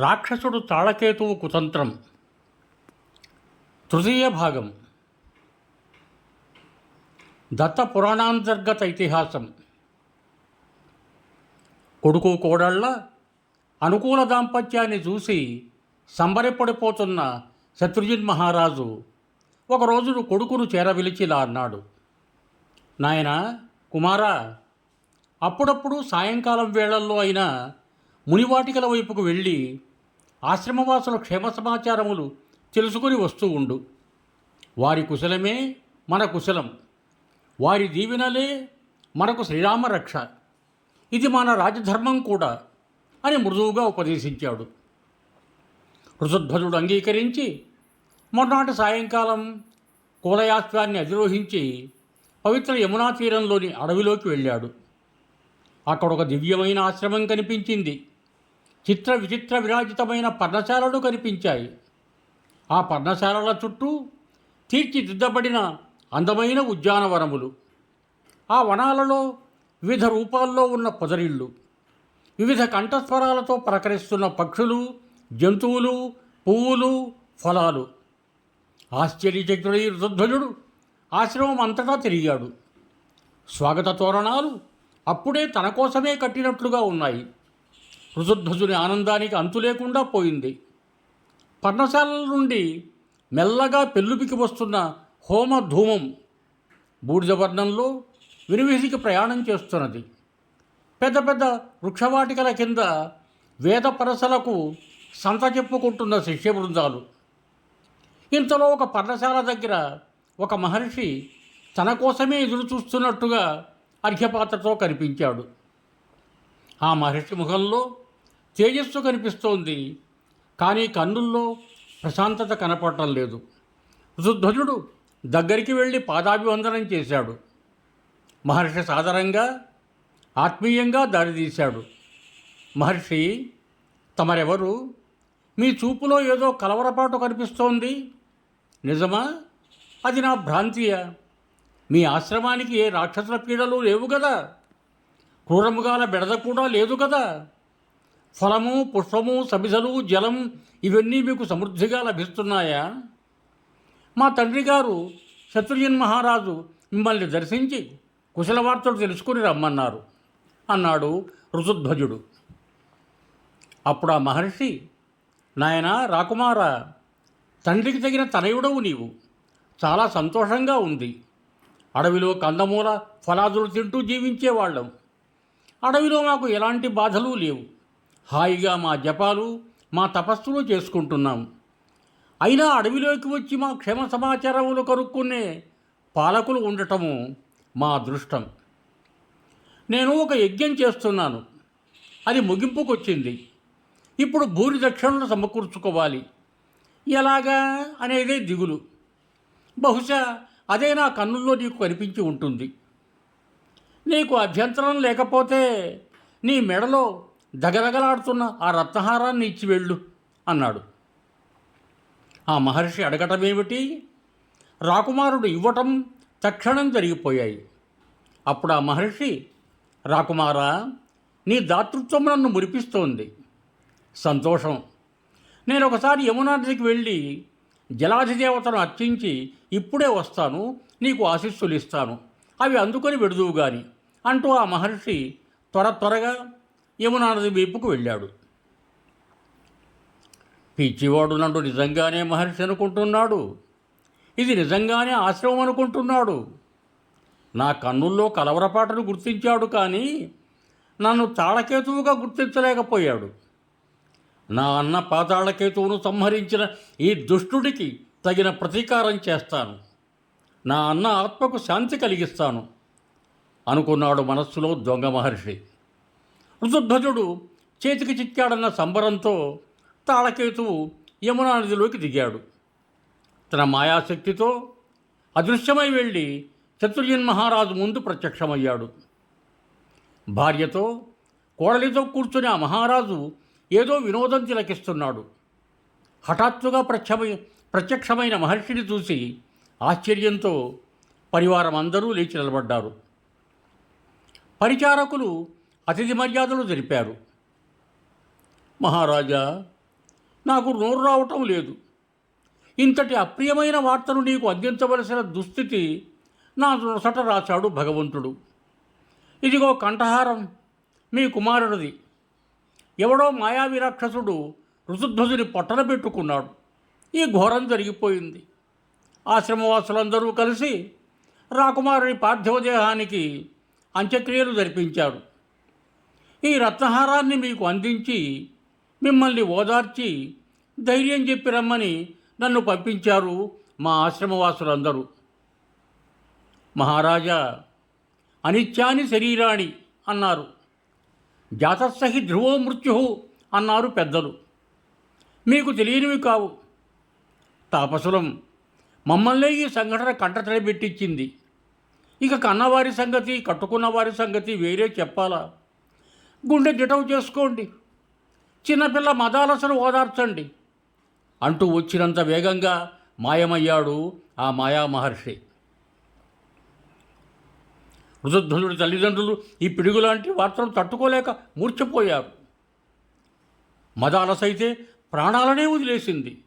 రాక్షసుడు తాళకేతువు కుతంత్రం. తృతీయ భాగం. దత్త పురాణాంతర్గత ఇతిహాసం. కొడుకు కోడళ్ళ అనుకూల దాంపత్యాన్ని చూసి సంబరపడిపోతున్న శత్రుజిన్ మహారాజు ఒక కొడుకును చేరవిలిచి ఇలా అన్నాడు. నాయనా కుమారా అప్పుడప్పుడు సాయంకాలం వేళల్లో అయినా మునివాటికల వైపుకు వెళ్ళి ఆశ్రమవాసుల క్షేమ సమాచారములు తెలుసుకుని వస్తూ ఉండు. వారి కుశలమే మన కుశలం. వారి దీవెనలే మనకు శ్రీరామ రక్ష. ఇది మన రాజధర్మం కూడా అని మృదువుగా ఉపదేశించాడు. ఋషధ్వజుడు అంగీకరించి మొన్నటి సాయంకాలం కులయాస్త్రాన్ని అధిరోహించి పవిత్ర యమునా తీరంలోని అడవిలోకి వెళ్ళాడు. అక్కడ ఒక దివ్యమైన ఆశ్రమం కనిపించింది. చిత్ర విచిత్ర విరాజితమైన పర్ణశాలలు కనిపించాయి. ఆ పర్ణశాలల చుట్టూ తీర్చిదిద్దబడిన అందమైన ఉద్యానవనములు. ఆ వనాలలో వివిధ రూపాల్లో ఉన్న పొదరిళ్ళు వివిధ కంఠస్వరాలతో ప్రకరిస్తున్న పక్షులు జంతువులు పువ్వులు ఫలాలు. ఆశ్చర్యచక్రుడై ఋతుధ్వజుడు ఆశ్రమం అంతటా తిరిగాడు. స్వాగత తోరణాలు అప్పుడే తన కోసమే కట్టినట్లుగా ఉన్నాయి. ఋతుధ్వజుని ఆనందానికి అంతు లేకుండా పోయింది. పర్ణశాలల నుండి మెల్లగా పెళ్ళుపికి వస్తున్న హోమ ధూమం బూడిదవర్ణంలో వర్ణంలో ప్రయాణం చేస్తున్నది. పెద్ద పెద్ద వృక్షవాటికల కింద వేద పరసలకు సంత చెప్పుకుంటున్న శిష్య బృందాలు ఇంతలో ఒక పర్ణశాల దగ్గర ఒక మహర్షి తన కోసమే ఎదురు చూస్తున్నట్టుగా అర్ఘ్యపాత్రతో కనిపించాడు. ఆ మహర్షి ముఖంలో తేజస్సు కనిపిస్తోంది. కానీ కన్నుల్లో ప్రశాంతత కనపడటం లేదు. ఋతుధ్వజుడు దగ్గరికి వెళ్ళి పాదాభివందనం చేశాడు. మహర్షి సాదరంగా ఆత్మీయంగా దారితీశాడు మహర్షి తమరెవరు? మీ చూపులో ఏదో కలవరపాటు కనిపిస్తోంది. నిజమా? అది నా భ్రాంతియా? మీ ఆశ్రమానికి ఏ రాక్షసుల పీడలు లేవు కదా? క్రూరముగాల బెడద కూడా లేదు కదా? ఫలము పుష్పము సబిసలు జలం ఇవన్నీ మీకు సమృద్ధిగా లభిస్తున్నాయా? మా తండ్రి గారు శత్రుజిన్ మహారాజు మిమ్మల్ని దర్శించి కుశల వార్తలు తెలుసుకుని రమ్మన్నారు అన్నాడు ఋతుధ్వజుడు అప్పుడు ఆ మహర్షి నాయనా రాకుమార తండ్రికి తగిన తనయుడవు నీవు. చాలా సంతోషంగా ఉంది. అడవిలో కందమూల ఫలాదులు తింటూ జీవించేవాళ్ళం. అడవిలో మాకు ఎలాంటి బాధలు లేవు. హాయిగా మా జపాలు మా తపస్సులు చేసుకుంటున్నాం. అయినా అడవిలోకి వచ్చి మా క్షేమ సమాచారములు కనుక్కునే పాలకులు ఉండటము మా అదృష్టం. నేను ఒక యజ్ఞం చేస్తున్నాను. అది ముగింపుకొచ్చింది. ఇప్పుడు భూరి దక్షిణలు సమకూర్చుకోవాలి. ఎలాగా? అనేదే దిగులు. బహుశా అదే నా కన్నుల్లో నీకు కనిపించి ఉంటుంది. నీకు అభ్యంతరం లేకపోతే నీ మెడలో దగదగలాడుతున్న ఆ రత్నహారాన్ని ఇచ్చి వెళ్ళు అన్నాడు. ఆ మహర్షి అడగటమేమిటి? రాకుమారుడు ఇవ్వటం తక్షణం జరిగిపోయాయి. అప్పుడు ఆ మహర్షి రాకుమారా నీ దాతృత్వం నన్ను మురిపిస్తోంది. సంతోషం. నేను ఒకసారి యమునా నదికి వెళ్ళి జలాధిదేవతను అర్చించి ఇప్పుడే వస్తాను నీకు ఆశీస్సులు ఇస్తాను. అవి అందుకొని విడుదువు గాని అంటూ ఆ మహర్షి త్వర త్వరగా యమునానది వైపుకు వెళ్ళాడు. పిచ్చివాడు నన్ను నిజంగానే మహర్షి అనుకుంటున్నాడు. ఇది నిజంగానే ఆశ్రమం అనుకుంటున్నాడు. నా కన్నుల్లో కలవరపాటను గుర్తించాడు కానీ నన్ను తాళకేతువుగా గుర్తించలేకపోయాడు. నా అన్న పాతాళకేతువును సంహరించిన ఈ దుష్టుడికి తగిన ప్రతీకారం చేస్తాను. నా అన్న ఆత్మకు శాంతి కలిగిస్తాను. అనుకున్నాడు మనస్సులో దొంగ మహర్షి. వృషధ్వజుడు చేతికి చిక్కాడన్న సంబరంతో తాళకేతువు యమునా నదిలోకి దిగాడు. తన మాయాశక్తితో అదృశ్యమై వెళ్ళి చతుర్యన్ మహారాజు ముందు ప్రత్యక్షమయ్యాడు. భార్యతో కోడలితో కూర్చుని ఆ మహారాజు ఏదో వినోదం తిలకిస్తున్నాడు. హఠాత్తుగా ప్రత్యమై ప్రత్యక్షమైన మహర్షిని చూసి ఆశ్చర్యంతో పరివారం అందరూ లేచి నిలబడ్డారు. పరిచారకులు అతిథి మర్యాదలు జరిపారు. మహారాజా నాకు నోరు రావటం లేదు. ఇంతటి అప్రియమైన వార్తను నీకు అందించవలసిన దుస్థితి నా నొసట రాశాడు భగవంతుడు. ఇదిగో కంఠహారం మీ కుమారుడిది. ఎవడో మాయావి రాక్షసుడు ఋతుధ్వజుని పొట్టన పెట్టుకున్నాడు. ఈ ఘోరం జరిగిపోయింది. ఆశ్రమవాసులందరూ కలిసి రాకుమారుని పార్థివదేహానికి అంత్యక్రియలు జరిపించారు. ఈ రత్నహారాన్ని మీకు అందించి మిమ్మల్ని ఓదార్చి ధైర్యం చెప్పి రమ్మని నన్ను పంపించారు మా ఆశ్రమవాసులందరూ. మహారాజా అనిత్యాని శరీరాణి అన్నారు. జాతస్సహి ధ్రువో మృత్యు అన్నారు పెద్దలు. మీకు తెలియనివి కావు. తాపసులం మమ్మల్నే ఈ సంఘటన కంటతడి పెట్టించింది. ఇక కన్నవారి సంగతి కట్టుకున్న వారి సంగతి వేరే చెప్పాలా? గుండె దిటవు చేసుకోండి. చిన్నపిల్ల మదాలసను ఓదార్చండి. అంటూ వచ్చినంత వేగంగా మాయమయ్యాడు ఆ మాయా మహర్షి. వృద్ధుడి తల్లిదండ్రులు ఈ పిడుగులాంటి వార్తలు తట్టుకోలేక మూర్ఛపోయారు. మదాలసైతే ప్రాణాలనే వదిలేసింది.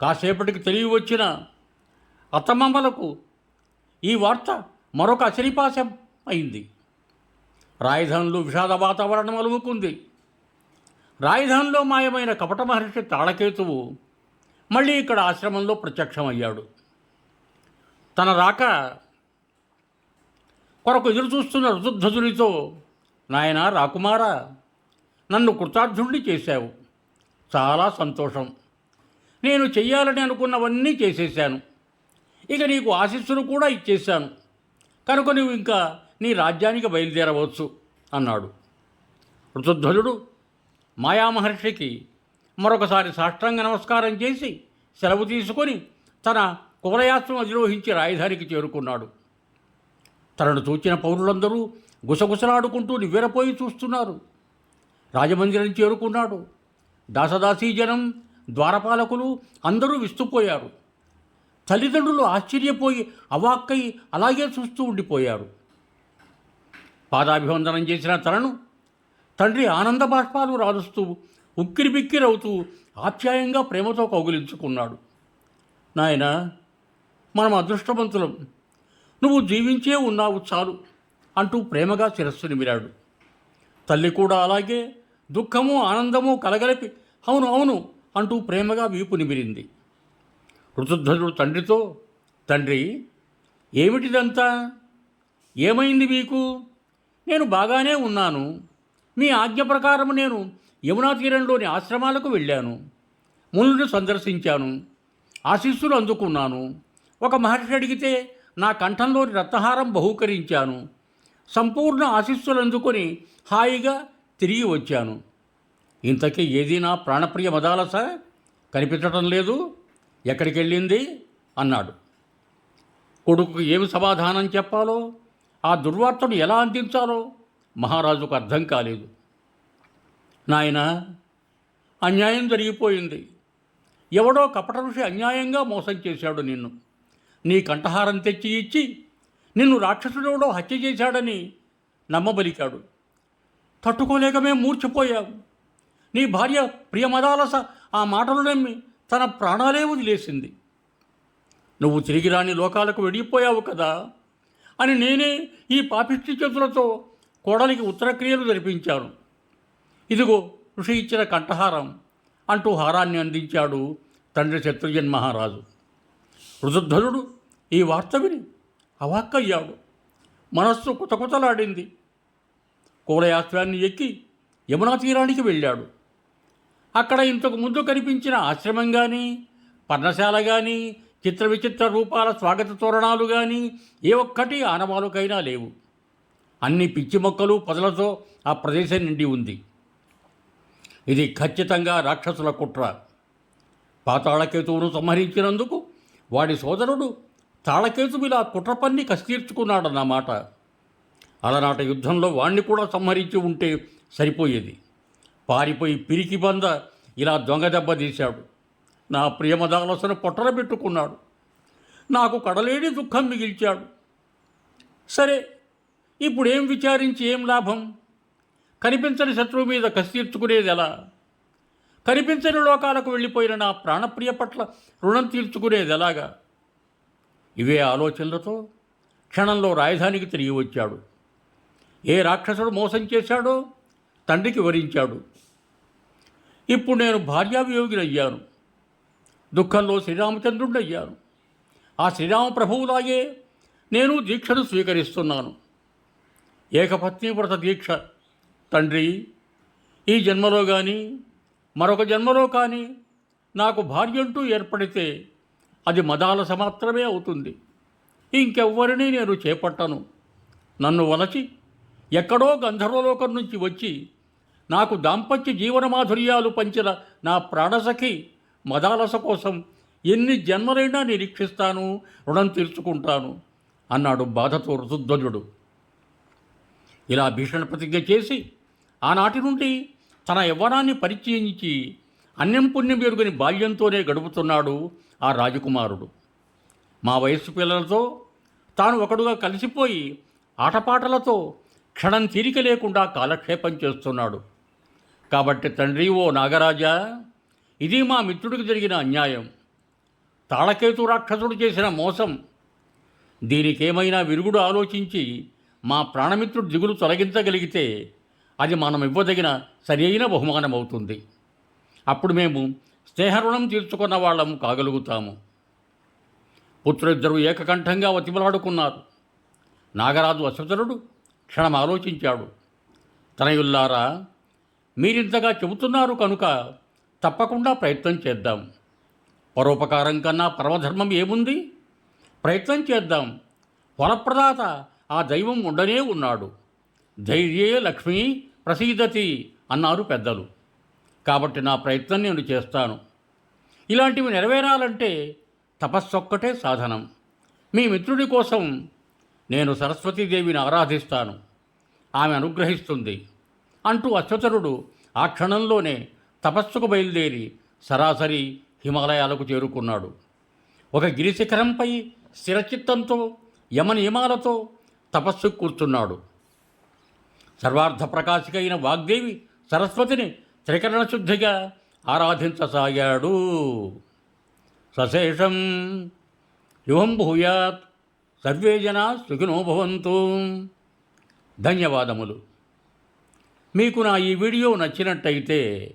కాసేపటికి తెలివి వచ్చిన అత్తమామలకు ఈ వార్త మరొక అచరిపాశం అయింది. రాజధానిలో విషాద వాతావరణం అలుముకుంది. రాజధానిలో మాయమైన కపట మహర్షి తాళకేతువు మళ్ళీ ఇక్కడ ఆశ్రమంలో ప్రత్యక్షమయ్యాడు. తన రాక కొరకు ఎదురు చూస్తున్న ఋతుధ్వజునితో నాయన రాకుమారా నన్ను కృతార్థుణ్ణి చేశావు. చాలా సంతోషం. నేను చెయ్యాలని అనుకున్నవన్నీ చేసేశాను. ఇక నీకు ఆశీస్సులు కూడా ఇచ్చేశాను. కనుక నువ్వు ఇంకా నీ రాజ్యానికి బయలుదేరవచ్చు అన్నాడు. ఋతుధ్వజుడు మాయామహర్షికి మరొకసారి సాష్టాంగ నమస్కారం చేసి సెలవు తీసుకొని తన కులయాత్రం అధిరోహించి రాయధానికి చేరుకున్నాడు. తనను చూచిన పౌరులందరూ గుసగుసలాడుకుంటూ నివ్వెరపోయి చూస్తున్నారు. రాజమందిరం చేరుకున్నాడు. దాసదాసీ జనం ద్వారపాలకులు అందరూ విస్తుపోయారు. తల్లిదండ్రులు ఆశ్చర్యపోయి అవాక్కై అలాగే చూస్తూ ఉండిపోయారు. పాదాభివందనం చేసిన తనను తండ్రి ఆనంద బాష్పాలు రాలుస్తూ ఉక్కిరిబిక్కిరవుతూ ఆప్యాయంగా ప్రేమతో కౌగిలించుకున్నాడు. నాయన మనం అదృష్టవంతులం. నువ్వు జీవించే ఉన్నావు చాలు అంటూ ప్రేమగా శిరస్సు నిమిరాడు. తల్లి కూడా అలాగే దుఃఖము ఆనందము కలగలిపి అవును అవును అంటూ ప్రేమగా వీపు నిమిరింది. ఋతుధ్వజుడు తండ్రితో తండ్రి ఏమిటిదంతా? ఏమైంది మీకు? నేను బాగానే ఉన్నాను. మీ ఆజ్ఞ ప్రకారం నేను యమునా తీరంలోని ఆశ్రమాలకు వెళ్ళాను. మునులను సందర్శించాను. ఆశీస్సులు అందుకున్నాను. ఒక మహర్షి అడిగితే నా కంఠంలోని రత్నహారం బహూకరించాను. సంపూర్ణ ఆశీస్సులు అందుకొని హాయిగా తిరిగి వచ్చాను. ఇంతకీ ఏది నా ప్రాణప్రియ మదాలస కనిపించటం లేదు. ఎక్కడికి వెళ్ళింది అన్నాడు. కొడుకు ఏమి సమాధానం చెప్పాలో? ఆ దుర్వార్తను ఎలా అందించాలో? మహారాజుకు అర్థం కాలేదు. నాయన అన్యాయం జరిగిపోయింది. ఎవడో కపట ఋషి అన్యాయంగా మోసం చేశాడు నిన్ను. నీ కంఠహారం తెచ్చి ఇచ్చి నిన్ను రాక్షసుడెవడో హత్య చేశాడని నమ్మబలికాడు. తట్టుకోలేక మేము మూర్చిపోయాము నీ భార్య ప్రియమదాలస ఆ మాటలు నమ్మి తన ప్రాణాలే వదిలేసింది. నువ్వు తిరిగి రాని లోకాలకు వెళ్ళిపోయావు కదా? అని నేనే ఈ పాపిష్టి చేతులతో కోడలికి ఉత్తరక్రియలు జరిపించాను. ఇదిగో ఋషి ఇచ్చిన కంఠహారం అంటూ హారాన్ని అందించాడు తండ్రి శత్రుజన్ మహారాజు. ఋతుధ్వజుడు ఈ వార్త విని అవాక్కయ్యాడు. మనస్సు కుతకుతలాడింది. కువలయాస్త్రాన్ని ఎక్కి యమునా తీరానికి వెళ్ళాడు. అక్కడ ఇంతకు ముందు కనిపించిన ఆశ్రమం కానీ పర్ణశాల కానీ చిత్ర విచిత్ర రూపాల స్వాగత తోరణాలు కానీ ఏ ఒక్కటి ఆనవాలుకైనా లేవు. అన్ని పిచ్చి మొక్కలు పొదలతో ఆ ప్రదేశం నిండి ఉంది. ఇది ఖచ్చితంగా రాక్షసుల కుట్ర. పాతాళకేతువును సంహరించినందుకు వాడి సోదరుడు తాళకేతువు ఇలా కుట్ర పన్ని కసి తీర్చుకున్నాడన్నమాట అలనాట యుద్ధంలో వాణ్ణి కూడా సంహరించి ఉంటే సరిపోయేది. పారిపోయి పిరికి బంద ఇలా దొంగ దెబ్బ తీశాడు. నా ప్రియమదాలసను పొట్టన పెట్టుకున్నాడు. నాకు కడలేని దుఃఖం మిగిల్చాడు. సరే ఇప్పుడు ఏం విచారించి ఏం లాభం? కనిపించని శత్రువు మీద కసి తీర్చుకునేది ఎలా? కనిపించని లోకాలకు వెళ్ళిపోయిన నా ప్రాణప్రియ పట్ల రుణం తీర్చుకునేది ఎలాగా? ఇవే ఆలోచనలతో క్షణంలో రాజధానికి తిరిగి వచ్చాడు. ఏ రాక్షసుడు మోసం చేశాడో తండ్రికి వరించాడు ఇప్పుడు నేను భార్యావియోగినయ్యాను. దుఃఖంలో శ్రీరామచంద్రుడయ్యాను ఆ శ్రీరామ ప్రభువులాగే నేను దీక్షను స్వీకరిస్తున్నాను. ఏకపత్ని వ్రత దీక్ష. తండ్రి ఈ జన్మలో కానీ మరొక జన్మలో కానీ నాకు భార్య అంటూ ఏర్పడితే అది మదాలస మాత్రమే అవుతుంది. ఇంకెవ్వరిని నేను చేపట్టను. నన్ను వలచి ఎక్కడో గంధర్వలోకం నుంచి వచ్చి నాకు దాంపత్య జీవన మాధుర్యాలు పంచిన నా ప్రాణసఖి మదాలస కోసం ఎన్ని జన్మలైనా నిరీక్షిస్తాను రుణం తీర్చుకుంటాను అన్నాడు బాధతో ఋతుధ్వజుడు ఇలా భీషణ ప్రతిజ్ఞ చేసి ఆనాటి నుండి తన యవ్వనాన్ని పరిచయించి అన్యం పుణ్యం ఎరుగని బాల్యంతోనే గడుపుతున్నాడు ఆ రాజకుమారుడు. మా వయస్సు పిల్లలతో తాను ఒకడుగా కలిసిపోయి ఆటపాటలతో క్షణం తీరిక లేకుండా కాలక్షేపం చేస్తున్నాడు. కాబట్టి తండ్రి ఓ నాగరాజా ఇది మా మిత్రుడికి జరిగిన అన్యాయం. తాళకేతు రాక్షసుడు చేసిన మోసం. దీనికేమైనా విరుగుడు ఆలోచించి మా ప్రాణమిత్రుడు దిగులు తొలగించగలిగితే అది మనం ఇవ్వదగిన సరియైన బహుమానం అవుతుంది అప్పుడు మేము స్నేహరుణం తీర్చుకున్న వాళ్ళము కాగలుగుతాము. పుత్రులిద్దరూ ఏకకంఠంగా వతిమలాడుకున్నారు నాగరాజు అశ్వతరుడు క్షణం ఆలోచించాడు. తనయుల్లారా మీరింతగా చెబుతున్నారు కనుక తప్పకుండా ప్రయత్నం చేద్దాం. పరోపకారం కన్నా పరమధర్మం ఏముంది? ప్రయత్నం చేద్దాం. వరప్రదాత ఆ దైవం ఉండనే ఉన్నాడు. ధైర్యే లక్ష్మి ప్రసీదతి అన్నారు పెద్దలు. కాబట్టి నా ప్రయత్నం నేను చేస్తాను. ఇలాంటివి నెరవేరాలంటే తపస్సొక్కటే సాధనం. మీ మిత్రుడి కోసం నేను సరస్వతీదేవిని ఆరాధిస్తాను. ఆమె అనుగ్రహిస్తుంది. అంటూ అశ్వతరుడు ఆ క్షణంలోనే తపస్సుకు బయలుదేరి సరాసరి హిమాలయాలకు చేరుకున్నాడు. ఒక గిరిశిఖరంపై స్థిరచిత్తంతో యమనియమాలతో తపస్సు కూర్చున్నాడు. సర్వార్థ ప్రకాశికైన వాగ్దేవి సరస్వతిని త్రికరణ శుద్ధిగా ఆరాధించసాగాడు. సశేషం యువం భూయాత్ సర్వే జనా సుఖినోభవంతు ధన్యవాదములు. మీకు నా ఈ వీడియో నచ్చినట్టయితే